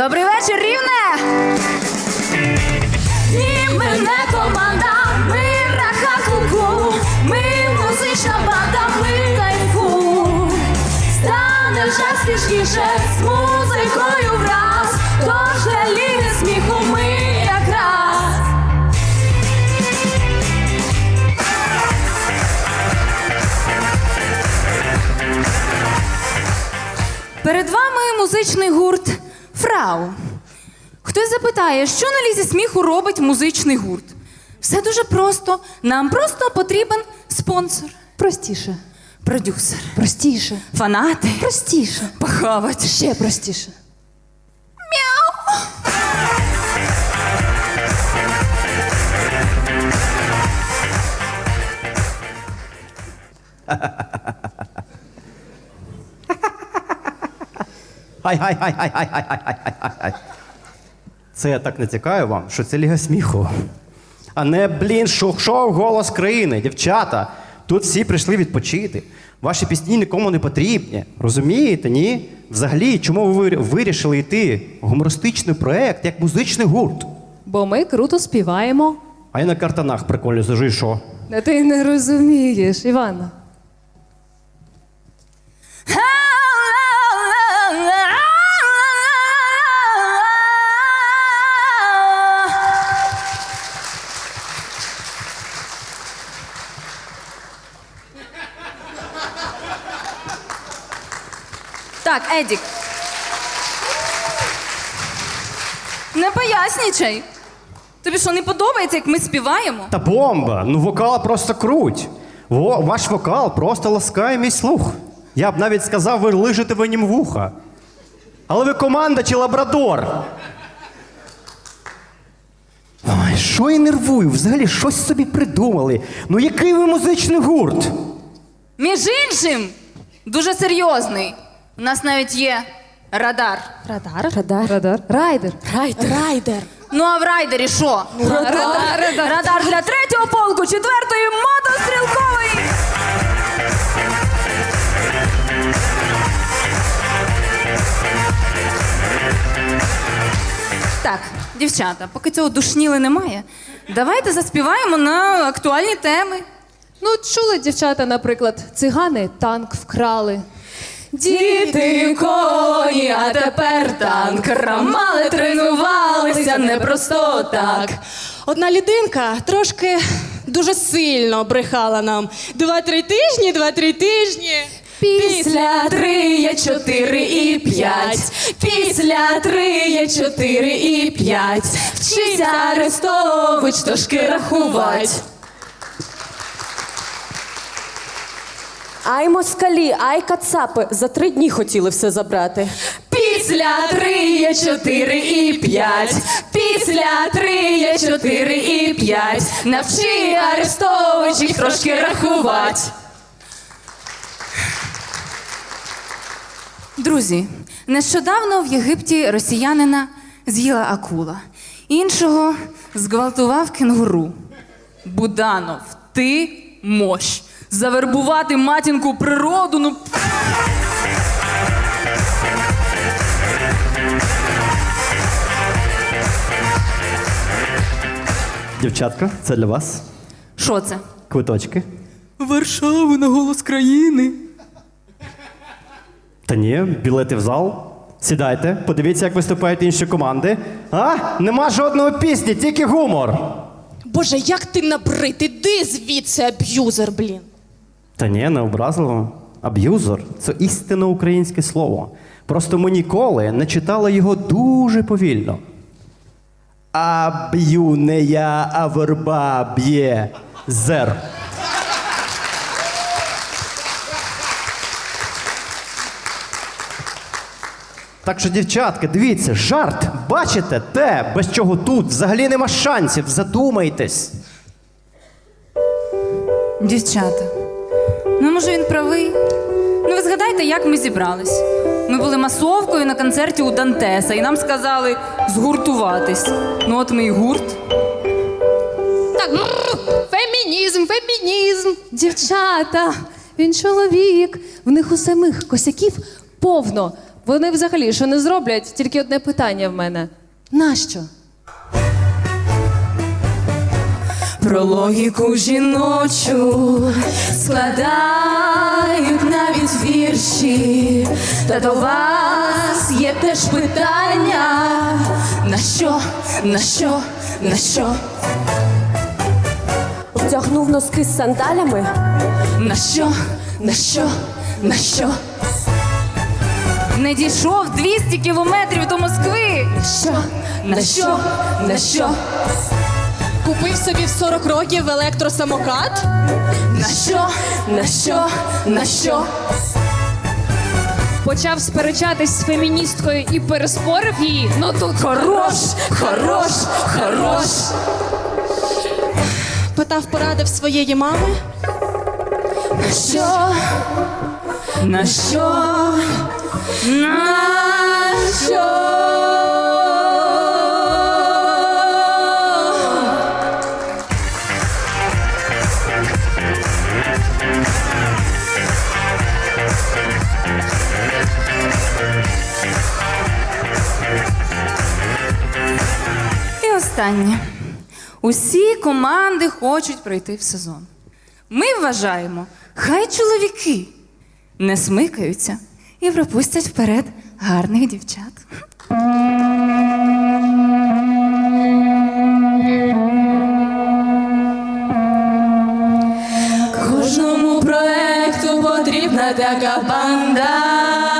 Добрий вечір, рівне! Ні, ми не команда, ми рахакуку, ми музична банда, ми кайфу. Стане вже смішніше з музикою враз, тож для ліги сміху ми якраз. Перед вами музичний гурт Фрау. Хтось запитає, що на лізі сміху робить музичний гурт? Все дуже просто. Нам просто потрібен спонсор, Простіше. продюсер, Простіше. фанати, Простіше. похавати. Ще простіше. Хай, хай, хай, хай, хай, хай. Це я так натякаю вам, що це ліга сміху. А не, блін, шоу-шоу голос країни, дівчата. Тут всі прийшли відпочити. Ваші пісні нікому не потрібні. Розумієте, ні? Взагалі, чому ви вирішили йти в гумористичний проект як музичний гурт? Бо ми круто співаємо. А я на картанах прикольно сижу і що? А Ти не розумієш, Івана. Так, Едік. Не пояснічай. Тобі що, не подобається, як ми співаємо? Та бомба! Ну вокал просто круть. Во, ваш вокал просто ласкає мій слух. Я б навіть сказав, ви лижете в нім вуха. Але ви команда чи лабрадор? Ой, що я нервую? Взагалі щось собі придумали. Ну який ви музичний гурт? Між іншим, дуже серйозний. У нас навіть є радар. Радар. Радар. Радар. Райдер. Райдер. Райдер. Ну а в райдері що? Радар. Радар. Радар для третього полку, четвертої мотострілкової. Так, дівчата, поки цього душніли немає, давайте заспіваємо на актуальні теми. Ну, чули дівчата, наприклад, цигани танк вкрали. Діти коні, а тепер танк. Рамали, тренувалися не просто так. Одна людинка трошки дуже сильно брехала нам. Два-три тижні, два-три тижні. Після три є чотири і п'ять. Після три є чотири і п'ять. Вчися Арестович трошки рахувати. Ай москалі, ай кацапи. За три дні хотіли все забрати. Після три є чотири і п'ять. Після три є чотири і п'ять. Навчи Арестович їх трошки рахувати. Друзі, нещодавно в Єгипті росіянина з'їла акула. Іншого зґвалтував кенгуру. Буданов, ти мощ. Завербувати матінку природу, ну. Дівчатка, це для вас. Що це? Квиточки. Варшаву на голос країни. Та ні, білети в зал. Сідайте, подивіться, як виступають інші команди. А? Нема жодного пісні, тільки гумор. Боже, як ти набрид, іди звідси, аб'юзер, блін. Та ні, не образливо. Аб'юзер це істинне українське слово. Просто ми ніколи не читали його дуже повільно. А б'ю не я, а верба б'є зер. Так що, дівчатки, дивіться, жарт, бачите, те, без чого тут взагалі нема шансів. Задумайтесь. Дівчата, ну може він правий. Ну ви згадайте, як ми зібрались. Ми були масовкою на концерті у Дантеса, і нам сказали згуртуватись. Ну от ми і гурт. Так, фемінізм, фемінізм. Дівчата, він чоловік. В них у самих косяків повно. Вони взагалі що не зроблять, тільки одне питання в мене: нащо? Про логіку жіночу складають навіть вірші. Та до вас є теж питання. На що, на що, на що, Вдягнув носки з сандалями. на що, на що, на що? Не дійшов 200 кілометрів до Москви. Що? На що? На що? Купив собі в 40 років електросамокат. На що? На що? На що? Почав сперечатись з феміністкою і переспорив її. Ну тут Хорош, хорош, хорош. Питав поради в своєї мами. На що? На що? На що? І останнє. Усі команди хочуть пройти в сезон. Ми вважаємо, хай чоловіки не смикаються і пропустять вперед гарних дівчат. Кожному проекту потрібна така банда.